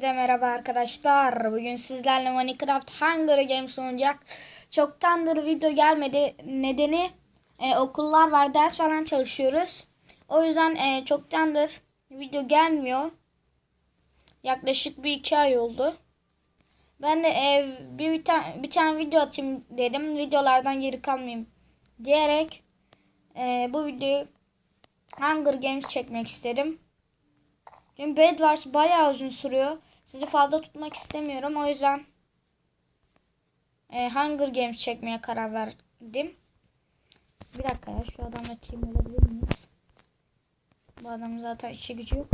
Herkese merhaba arkadaşlar. Bugün sizlerle Minecraft Hunger Games oynayacak. Çoktandır video gelmedi. Nedeni e, okullar var, ders falan çalışıyoruz. O yüzden e, çoktandır video gelmiyor. Yaklaşık bir iki ay oldu. Ben de e, bir, bir, tane, bir tane video atayım dedim. Videolardan geri kalmayayım diyerek e, bu videoyu Hunger Games çekmek istedim. Çünkü Bed Wars bayağı uzun sürüyor. Sizi fazla tutmak istemiyorum. O yüzden e, Hunger Games çekmeye karar verdim. Bir dakika ya şu adamla team olabilir miyiz? Bu adamın zaten işi gücü yok.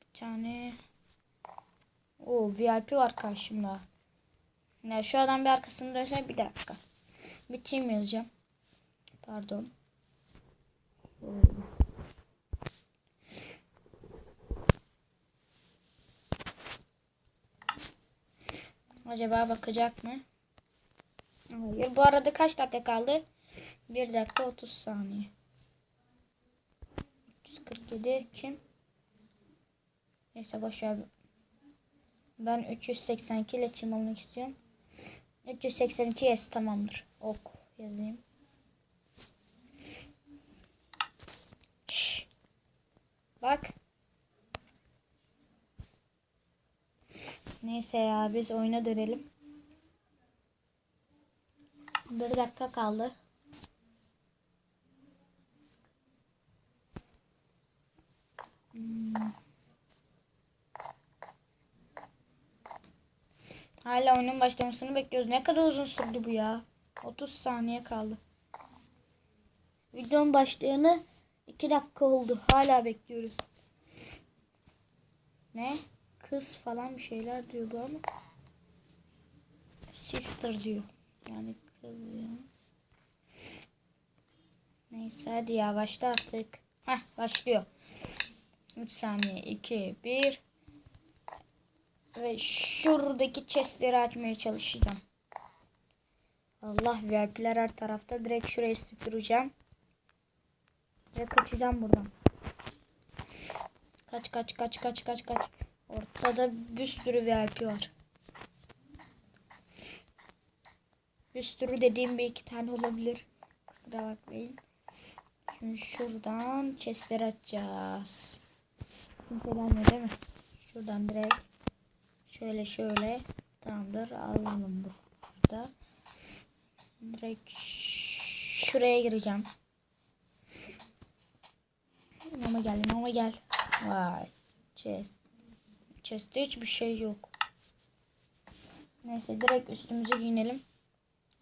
Bir tane o VIP var karşımda. Ya şu adam bir arkasını dönse bir dakika. Bir team yazacağım. Pardon. Acaba bakacak mı? Hayır. Bu arada kaç dakika kaldı? 1 dakika 30 saniye. 347 kim? Neyse boşver. Ben 382 ile çim almak istiyorum. 382 yes tamamdır. Ok yazayım. Şş. Bak. Neyse ya biz oyuna dönelim. Bir dakika kaldı. Hmm. Hala oyunun başlamasını bekliyoruz. Ne kadar uzun sürdü bu ya. 30 saniye kaldı. Videonun başlayanı 2 dakika oldu. Hala bekliyoruz. Ne? Kız falan bir şeyler diyor bu ama. Sister diyor. Yani kız ya. Neyse hadi ya başla artık. Heh başlıyor. 3 saniye 2 1 ve şuradaki chestleri açmaya çalışacağım. Allah VIP'ler her tarafta. Direkt şurayı süpüreceğim. Ve kaçacağım buradan. Kaç kaç kaç kaç kaç kaç. Ortada bir sürü VIP var. Bir sürü dediğim bir iki tane olabilir. Kusura bakmayın. Şimdi şuradan chestler açacağız. Kimselenmiyor değil mi? Şuradan direkt şöyle şöyle tamamdır alalım burada. Direkt şuraya gireceğim. Mama gel, mama gel. Vay. Chest. Chest'te hiçbir şey yok. Neyse direkt üstümüzü giyinelim.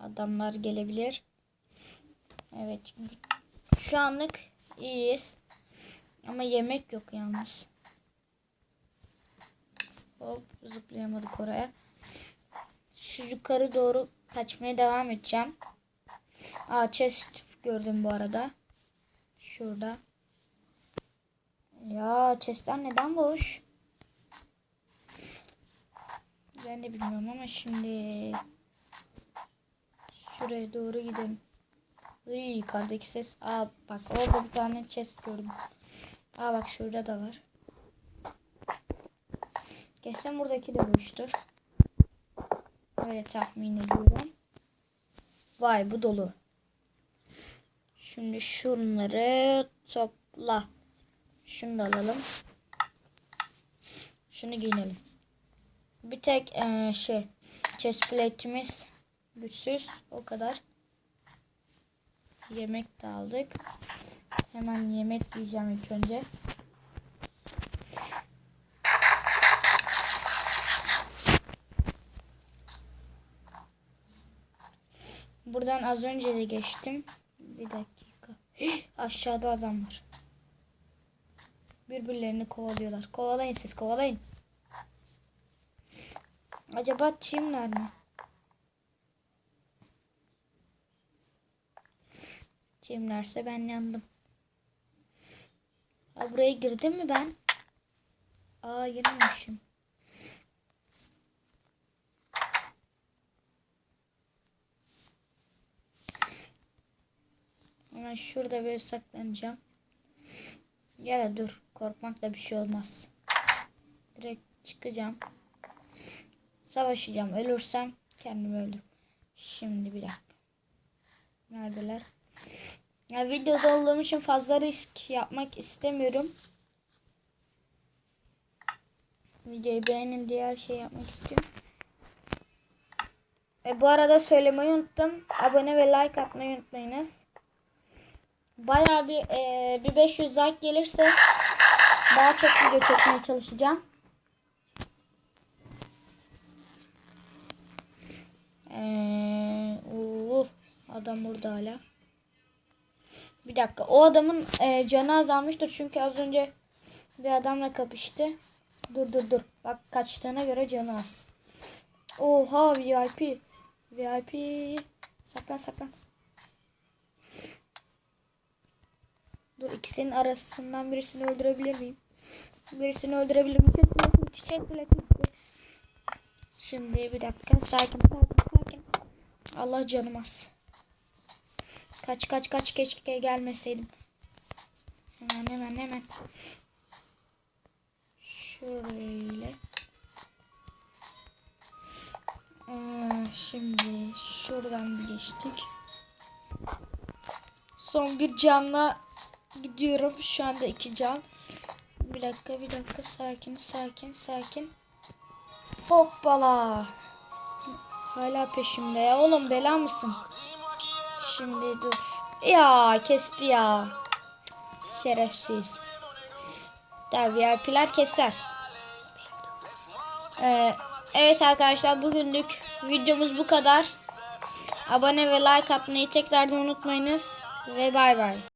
Adamlar gelebilir. Evet. Şu anlık iyiyiz. Ama yemek yok yalnız. Hop zıplayamadık oraya. Şu yukarı doğru kaçmaya devam edeceğim. Aa chest gördüm bu arada. Şurada. Ya chestler neden boş? Ben de bilmiyorum ama şimdi şuraya doğru gidelim. Iy, yukarıdaki ses. Aa bak orada bir tane chest gördüm. Aa bak şurada da var. Geçsem buradaki de boştur. Öyle tahmin ediyorum. Vay bu dolu. Şimdi şunları topla. Şunu da alalım. Şunu giyinelim. Bir tek e, şey chest plate'imiz güçsüz. O kadar. Yemek de aldık. Hemen yemek yiyeceğim ilk önce. Buradan az önce de geçtim. Bir dakika. aşağıda adam var. Birbirlerini kovalıyorlar. Kovalayın siz kovalayın. Acaba çimler mi? Çimlerse ben yandım. Aa, buraya girdim mi ben? Aa girmemişim. Hemen şurada böyle saklanacağım. Ya da dur. Korkmakla bir şey olmaz. Direkt çıkacağım. Savaşacağım. Ölürsem kendimi öldürürüm. Şimdi bir dakika. Neredeler? Ya videoda olduğum için fazla risk yapmak istemiyorum. Videoyu beğenin diye her şey yapmak istiyorum. E, bu arada söylemeyi unuttum. Abone ve like atmayı unutmayınız. Bayağı bir e, bir 500 like gelirse daha çok video çekmeye çalışacağım. Ee, uh, adam burada hala. Bir dakika. O adamın e, canı azalmıştır çünkü az önce bir adamla kapıştı. Dur dur dur. Bak kaçtığına göre canı az. Oha VIP. VIP. Saklan saklan. Dur ikisinin arasından birisini öldürebilir miyim? Birisini öldürebilir miyim? Şimdi bir dakika. Sakin sakin. Allah canım az. Kaç kaç kaç keşke gelmeseydim. Hemen hemen hemen. Şöyle. Ee, şimdi şuradan geçtik. Son bir canla gidiyorum. Şu anda iki can. Bir dakika bir dakika sakin sakin sakin. Hoppala. Hala peşimde ya. Oğlum bela mısın? Şimdi dur. Ya kesti ya. Şerefsiz. Da VIP'ler keser. Ee, evet arkadaşlar bugünlük videomuz bu kadar. Abone ve like atmayı tekrardan unutmayınız. Ve bay bay.